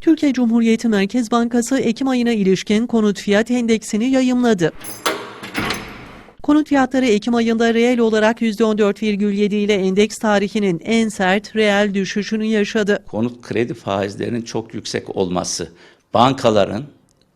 Türkiye Cumhuriyeti Merkez Bankası Ekim ayına ilişkin konut fiyat endeksini yayımladı. Konut fiyatları Ekim ayında reel olarak %14,7 ile endeks tarihinin en sert reel düşüşünü yaşadı. konut kredi faizlerinin çok yüksek olması, bankaların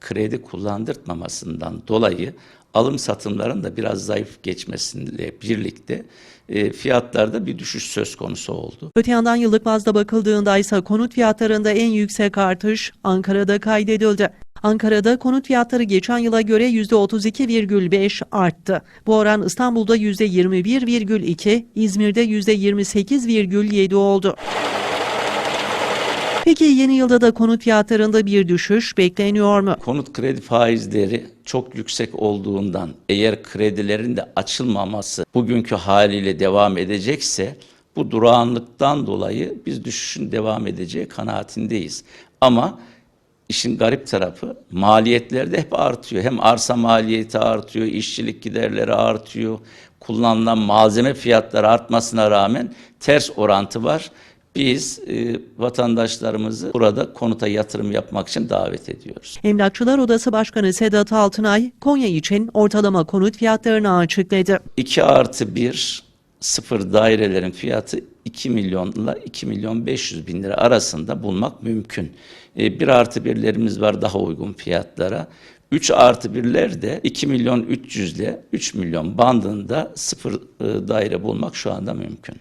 kredi kullandırtmamasından dolayı alım satımların da biraz zayıf geçmesiyle birlikte e, fiyatlarda bir düşüş söz konusu oldu. Öte yandan yıllık bazda bakıldığında ise konut fiyatlarında en yüksek artış Ankara'da kaydedildi. Ankara'da konut fiyatları geçen yıla göre %32,5 arttı. Bu oran İstanbul'da %21,2, İzmir'de %28,7 oldu. Peki yeni yılda da konut fiyatlarında bir düşüş bekleniyor mu? Konut kredi faizleri çok yüksek olduğundan eğer kredilerin de açılmaması bugünkü haliyle devam edecekse bu durağanlıktan dolayı biz düşüşün devam edeceği kanaatindeyiz. Ama işin garip tarafı maliyetler de hep artıyor. Hem arsa maliyeti artıyor, işçilik giderleri artıyor, kullanılan malzeme fiyatları artmasına rağmen ters orantı var. Biz e, vatandaşlarımızı burada konuta yatırım yapmak için davet ediyoruz. Emlakçılar Odası Başkanı Sedat Altınay, Konya için ortalama konut fiyatlarını açıkladı. 2 artı 1 sıfır dairelerin fiyatı 2 milyonla 2 milyon 500 bin lira arasında bulmak mümkün. 1 artı 1'lerimiz var daha uygun fiyatlara. 3 artı 1'ler de 2 milyon 300 ile 3 milyon bandında sıfır e, daire bulmak şu anda mümkün.